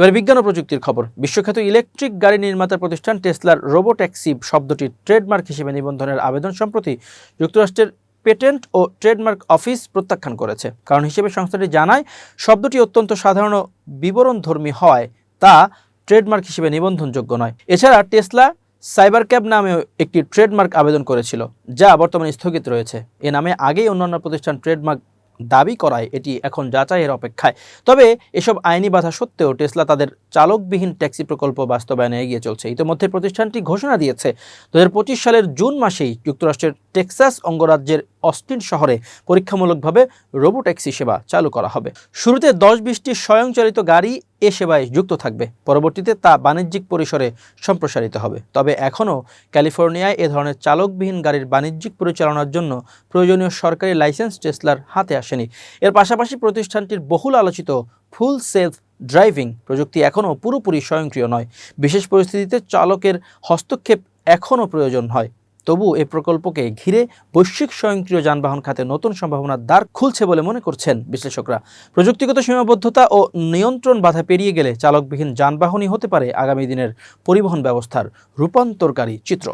এবার বিজ্ঞান ও প্রযুক্তির খবর। বিশ্বখ্যাত ইলেকট্রিক গাড়ি নির্মাতা প্রতিষ্ঠান টেসলার রোবোট্যাক্সি শব্দটি ট্রেডমার্ক হিসেবে নিবন্ধনের আবেদন সম্প্রতি যুক্তরাষ্ট্রের পেটেন্ট ও ট্রেডমার্ক অফিস প্রত্যাখ্যান করেছে। কারণ হিসেবে সংস্থাটি জানায়, শব্দটি অত্যন্ত সাধারণ বিবরণধর্মী হয়, তা ট্রেডমার্ক হিসেবে নিবন্ধনযোগ্য নয়। এছাড়া টেসলা সাইবার ক্যাব নামেও একটি ট্রেডমার্ক আবেদন করেছিল, যা বর্তমানে স্থগিত রয়েছে। এ নামে আগেই অন্যান্য প্রতিষ্ঠান ট্রেডমার্ক দাবি করায় এটি এখন যাচাইয়ের অপেক্ষায়। তবে এসব আইনি বাধা সত্ত্বেও টেসলা তাদের চালকবিহীন ট্যাক্সি প্রকল্প বাস্তবায়নে এগিয়ে চলছে। ইতিমধ্যে প্রতিষ্ঠানটি ঘোষণা দিয়েছে, দুহাজার পঁচিশ সালের জুন মাসেই যুক্তরাষ্ট্রের টেক্সাস অঙ্গরাজ্যের অস্টিন শহরে পরীক্ষামূলকভাবে রোবোট্যাক্সি সেবা চালু করা হবে। শুরুতে দশ বিশটি স্বয়ংচালিত গাড়ি এ সেবায় যুক্ত থাকবে। পরবর্তীতে তা বাণিজ্যিক পরিসরে সম্প্রসারিত হবে। তবে এখনও ক্যালিফোর্নিয়ায় এ ধরনের চালকবিহীন গাড়ির বাণিজ্যিক পরিচালনার জন্য প্রয়োজনীয় সরকারি লাইসেন্স টেসলার হাতে আসেনি। এর পাশাপাশি প্রতিষ্ঠানটির বহুল আলোচিত ফুল সেলফ ড্রাইভিং প্রযুক্তি এখনও পুরোপুরি স্বয়ংক্রিয় নয়। বিশেষ পরিস্থিতিতে চালকের হস্তক্ষেপ এখনও প্রয়োজন হয়। তবু এ প্রকল্পকে ঘিরে বৈশ্বিক স্বয়ংক্রিয় যানবাহন খাতে নতুন সম্ভাবনার দ্বার খুলছে বলে মনে করছেন বিশ্লেষকরা। প্রযুক্তিগত সীমাবদ্ধতা ও নিয়ন্ত্রণ বাধা পেরিয়ে গেলে চালকবিহীন যানবাহনই হতে পারে আগামী দিনের পরিবহন ব্যবস্থার রূপান্তরকারী চিত্র।